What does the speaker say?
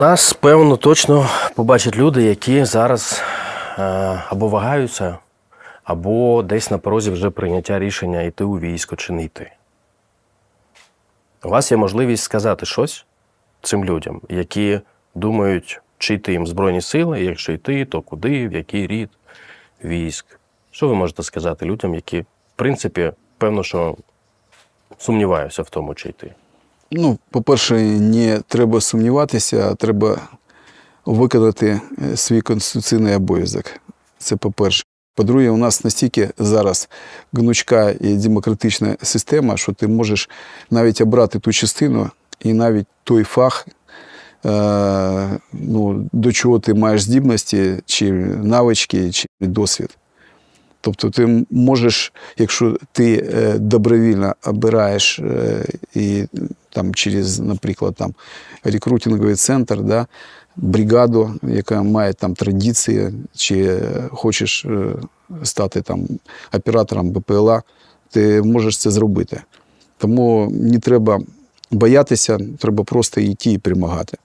Нас, певно, точно побачать люди, які зараз е, або вагаються, або десь на порозі вже прийняття рішення йти у військо чи не йти. У вас є можливість сказати щось цим людям, які думають, чи йти їм Збройні сили, якщо йти, то куди, в який рід військ. Що ви можете сказати людям, які, в принципі, певно, що сумніваються в тому, чи йти? Ну, по-перше, не треба сумніватися, а треба виконати е, свій конституційний обов'язок. Це по-перше. По-друге, у нас настільки зараз гнучка і демократична система, що ти можеш навіть обрати ту частину і навіть той фах, е, ну, до чого ти маєш здібності, чи навички, чи досвід. Тобто ти можеш, якщо ти е, добровільно обираєш і там через, наприклад, там рекрутинговий центр, да, бригаду, яка має там традиції, чи хочеш е, стати там оператором БПЛА, ти можеш це зробити. Тому не треба боятися, треба просто йти і перемагати.